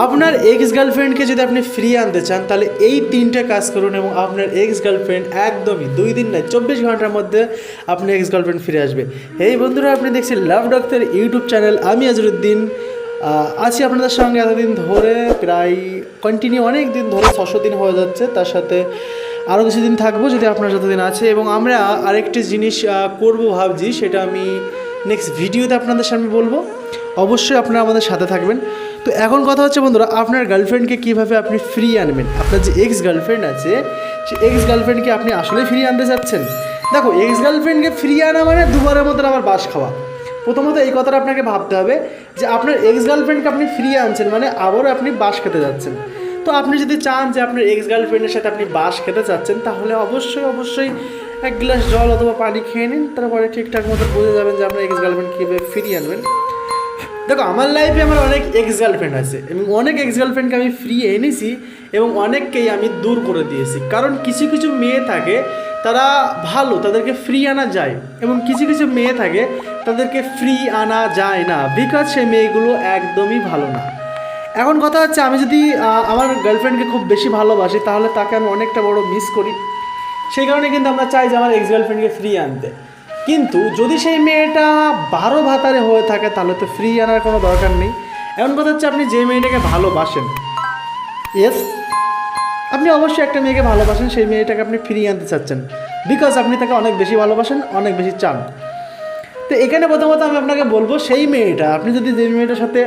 আপনার এক্স গার্লফ্রেন্ডকে যদি আপনি ফ্রি আনতে চান, তাহলে এই তিনটা কাজ করুন এবং আপনার এক্স গার্লফ্রেন্ড একদমই দুই দিন নয়, চব্বিশ ঘণ্টার মধ্যে আপনি এক্স গার্লফ্রেন্ড ফিরে আসবে। এই বন্ধুরা, আপনি দেখছেন লাভ ডক্টর ইউটিউব চ্যানেল আমি আজরুদ্দিন। আছি আপনাদের সঙ্গে এতদিন ধরে, প্রায় কন্টিনিউ অনেক দিন ধরে, ছশো দিন হয়ে যাচ্ছে, তার সাথে আরও কিছুদিন থাকব যদি আপনার যতদিন আছে। এবং আমরা আরেকটি জিনিস করব ভাবছি, সেটা আমি নেক্সট ভিডিওতে আপনাদের সামনে বলব। অবশ্যই আপনারা আমাদের সাথে থাকবেন। তো এখন কথা হচ্ছে বন্ধুরা, আপনার গার্লফ্রেন্ডকে কীভাবে আপনি ফ্রি আনবেন? আপনার যে এক্স গার্লফ্রেন্ড আছে, সে এক্স গার্লফ্রেন্ডকে আপনি আসলেই ফ্রি আনতে চাচ্ছেন। দেখো এক্স গার্লফ্রেন্ডকে ফ্রি আনা মানে দুবারের মতন আবার বাস খাওয়া। প্রথমত এই কথাটা আপনাকে ভাবতে হবে যে আপনার এক্স গার্লফ্রেন্ডকে আপনি ফ্রি আনছেন মানে আবারও আপনি বাস খেতে যাচ্ছেন। তো আপনি যদি চান যে আপনার এক্স গার্লফ্রেন্ডের সাথে আপনি বাস খেতে চাচ্ছেন, তাহলে অবশ্যই অবশ্যই এক গ্লাস জল অথবা পানি খেয়ে নিন, তারপরে ঠিকঠাক মতো বুঝে যাবেন যে আপনার এক্স গার্লফ্রেন্ড কীভাবে ফিরিয়ে আনবেন। দেখো, আমার লাইফে আমার অনেক এক্স গার্লফ্রেন্ড আছে এবং অনেক এক্স গার্লফ্রেন্ডকে আমি ফ্রি এনেছি এবং অনেককেই আমি দূর করে দিয়েছি। কারণ কিছু কিছু মেয়ে থাকে, তারা ভালো, তাদেরকে ফ্রি আনা যায় এবং কিছু কিছু মেয়ে থাকে, তাদেরকে ফ্রি আনা যায় না বিকজ সে মেয়েগুলো একদমই ভালো না। এখন কথা হচ্ছে, আমি যদি আমার গার্লফ্রেন্ডকে খুব বেশি ভালোবাসি, তাহলে তাকে আমি অনেকটা বড় মিস করি। সেই কারণে কিন্তু আমরা চাই যে আমার এক্স গার্লফ্রেন্ডকে ফ্রি আনতে। কিন্তু যদি সেই মেয়েটা বারো ভাতারে হয়ে থাকে, তাহলে তো ফ্রি আনার কোনো দরকার নেই। এমন কথা হচ্ছে আপনি যে মেয়েটাকে ভালোবাসেন ইয়েস আপনি অবশ্যই একটা মেয়েকে ভালোবাসেন, সেই মেয়েটাকে আপনি ফিরিয়ে আনতে চাচ্ছেন। বিকজ আপনি তাকে অনেক বেশি ভালোবাসেন, অনেক বেশি চান। তো এখানে প্রথমত আমি আপনাকে বলব, সেই মেয়েটা, আপনি যদি যে মেয়েটার সাথে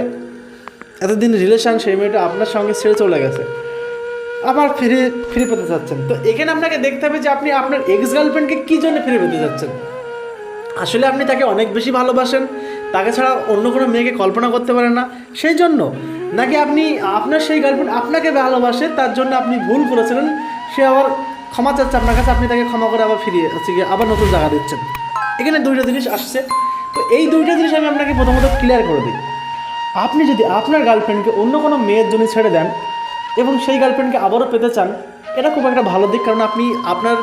এতদিন রিলেশন সেই মেয়েটা আপনার সঙ্গে ছেড়ে চলে গেছে, আবার ফিরে ফিরে পেতে চাচ্ছেন। তো এখানে আপনাকে দেখতে হবে যে আপনি আপনার এক্স গার্লফ্রেন্ডকে কী জন্য ফিরে পেতে চাচ্ছেন? আসলে আপনি তাকে অনেক বেশি ভালোবাসেন, তাকে ছাড়া অন্য কোনো মেয়েকে কল্পনা করতে পারেন না। সেই জন্য নাকি আপনি, আপনার সেই গার্লফ্রেন্ড আপনাকে ভালোবাসে, তার জন্য আপনি ভুল করেছিলেন, সে আবার ক্ষমা চাচ্ছে আপনার কাছে, আপনি তাকে ক্ষমা করে আবার ফিরিয়ে হচ্ছে গিয়ে আবার নতুন জায়গা দিচ্ছেন। এখানে দুইটা জিনিস আসছে। তো এই দুইটা জিনিস আমি আপনাকে প্রথমত ক্লিয়ার করে দিই। আপনি যদি আপনার গার্লফ্রেন্ডকে অন্য কোনো মেয়ের জন্য ছেড়ে দেন এবং সেই গার্লফ্রেন্ডকে আবারও পেতে চান, এটা খুব একটা ভালো দিক, কারণ আপনি আপনার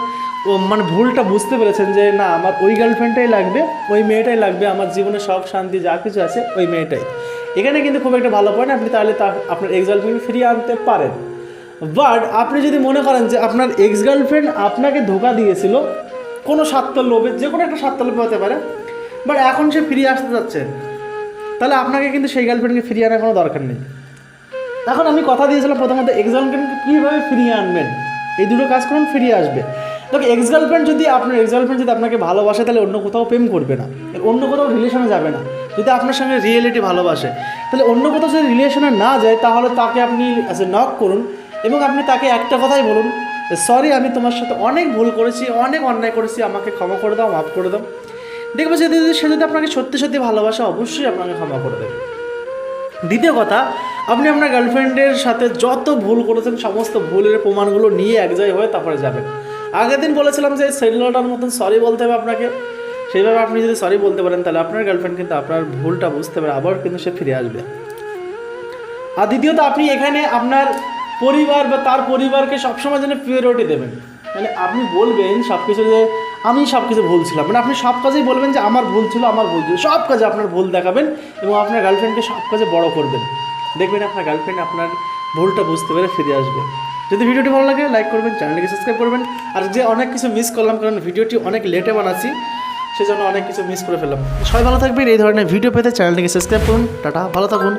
ও মানে ভুলটা বুঝতে পেরেছেন যে না, আমার ওই গার্লফ্রেন্ডটাই লাগবে, ওই মেয়েটাই লাগবে, আমার জীবনে সব শান্তি, যা কিছু আছে, ওই মেয়েটাই। এখানে কিন্তু খুব একটা ভালো পয়েন্ট আপনি তাহলে তা আপনার এক্স গার্লফ্রেন্ড ফিরিয়ে আনতে পারেন। বাট আপনি যদি মনে করেন যে আপনার এক্স গার্লফ্রেন্ড আপনাকে ধোকা দিয়েছিল, কোনো সাতটার লোভে, যে কোনো একটা সাতটার লোভে হতে পারে বাট এখন সে ফিরিয়ে আসতে যাচ্ছে, তাহলে আপনাকে কিন্তু সেই গার্লফ্রেন্ডকে ফিরিয়ে আনার কোনো দরকার নেই। এখন আমি কথা দিয়েছিলাম প্রথমত এক্স গার্লফ্রেন্ডকে কীভাবে ফিরিয়ে আনবেন? এই দুটো কাজ করুন, ফিরিয়ে আসবে। দেখো এক্স গার্লফ্রেন্ড যদি আপনার এক্স গার্লফ্রেন্ড যদি আপনাকে ভালোবাসে, তাহলে অন্য কোথাও প্রেম করবে না। অন্য কোথাও রিলেশনে যাবে না। যদি আপনার সঙ্গে রিয়েলিটি ভালোবাসে, তাহলে অন্য কোথাও যদি রিলেশনে না যায়, তাহলে তাকে আপনি অ্যাজ এ নক করুন এবং আপনি তাকে একটা কথাই বলুন সরি আমি তোমার সাথে অনেক ভুল করেছি, অনেক অন্যায় করেছি, আমাকে ক্ষমা করে দাও, মাফ করে দাও। দেখবে যদি, সে যদি আপনাকে সত্যি সত্যি ভালোবাসে, অবশ্যই আপনাকে ক্ষমা করে দেবে। দ্বিতীয় কথা, আপনি আপনার গার্লফ্রেন্ডের সাথে যত ভুল করেছেন, সমস্ত ভুলের প্রমাণগুলো নিয়ে এক জায়গায় হয়ে তারপরে যাবেন। আগের দিন বলেছিলাম যে সেলিনাটার মতন সরি বলতে হবে আপনাকে। সেইভাবে আপনি যদি সরি বলতে পারেন, তাহলে আপনার গার্লফ্রেন্ড কিন্তু আপনার ভুলটা বুঝতে পারে, আবার কিন্তু সে ফিরে আসবে। আর দ্বিতীয়ত, আপনি এখানে আপনার পরিবার বা তার পরিবারকে সবসময় যেন প্রিয়রিটি দেবেন। মানে আপনি বলবেন সব কিছু যে, আমি সব কিছু ভুল ছিলাম। মানে আপনি সব কাজেই বলবেন যে, আমার ভুল ছিল, আমার ভুল ছিল। সব কাজে আপনার ভুল দেখাবেন এবং আপনার গার্লফ্রেন্ডকে সব কাজে বড় করবেন। দেখবেন আপনার গার্লফ্রেন্ড আপনার ভুলটা বুঝতে পেরে ফিরে আসবে। যদি ভিডিওটি ভালো লাগে লাইক করবেন চ্যানেলটিকে সাবস্ক্রাইব করবেন। আর যে অনেক কিছু মিস করলাম, কারণ ভিডিওটি অনেক লেটে বানাচ্ছি, সেজন্য অনেক কিছু মিস করে ফেললাম। সবাই ভালো থাকবেন, এই ধরনের ভিডিও পেতে চ্যানেলটিকে সাবস্ক্রাইব করুন। টাটা, ভালো থাকুন।